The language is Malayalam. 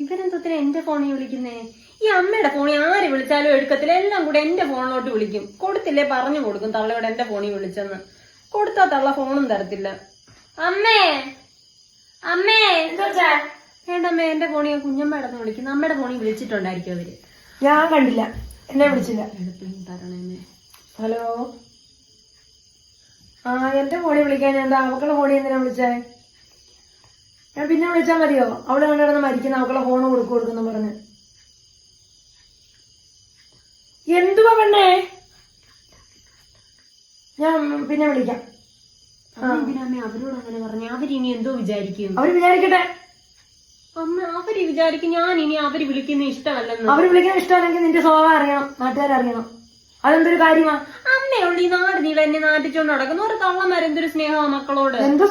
ഇവരെന്തോത്തിനാ എന്റെ ഫോണിൽ വിളിക്കുന്നേ? ഈ അമ്മയുടെ ഫോണിൽ ആര് വിളിച്ചാലും എടുക്കത്തില്ല. എല്ലാം കൂടെ എന്റെ ഫോണിലോട്ട് വിളിക്കും. കൊടുത്തില്ലേ പറഞ്ഞു കൊടുക്കും തള്ളയോട് എന്റെ ഫോണിൽ വിളിച്ചെന്ന്. കൊടുത്താ തള്ള ഫോണും തരത്തില്ല. അമ്മേ! അമ്മേ! വേണ്ടമ്മേ എന്റെ ഫോണിൽ കുഞ്ഞമ്മയുടെ വിളിക്കുന്നു. അമ്മയുടെ ഫോണിൽ വിളിച്ചിട്ടുണ്ടായിരിക്കും അവർ. ഞാൻ കണ്ടില്ല. എന്നെ വിളിച്ചില്ല. ഹലോ? ആ എന്റെ ഫോണിൽ വിളിക്കാൻ ഞാൻ എന്താ അവക്കളുടെ ഫോണിൽ എന്തിനാ വിളിച്ചേ? ഞാൻ പിന്നെ വിളിച്ചാൽ മതിയോ? അവിടെ കണ്ടിടന്ന് മരിക്കുന്ന അവക്കുള്ള ഫോൺ കൊടുക്കു കൊടുക്കുന്നു പറഞ്ഞ്. എന്തുവാ പെണ്ണേ? ഞാൻ പിന്നെ വിളിക്കാം. അവരോട് അങ്ങനെ പറഞ്ഞു? അവരിനി എന്തോ വിചാരിക്കും. അവർ വിചാരിക്കട്ടെ. അമ്മ അവർ വിചാരിക്കും ഞാൻ ഇനി അവർ വിളിക്കുന്ന ഇഷ്ടമല്ലെന്ന്. അവർ വിളിക്കുന്ന ഇഷ്ടമല്ലെങ്കിൽ നിന്റെ സ്വഭാവം അറിയണം നാട്ടുകാരറിയണം. അതെന്തൊരു കാര്യമാ? അമ്മയുള്ളി നാട് നീള എന്നെ നാട്ടിച്ചോണ്ട് നടക്കുന്നു. ഒരു തള്ളമാരെന്തൊരു സ്നേഹമാ മക്കളോട്. എന്തോ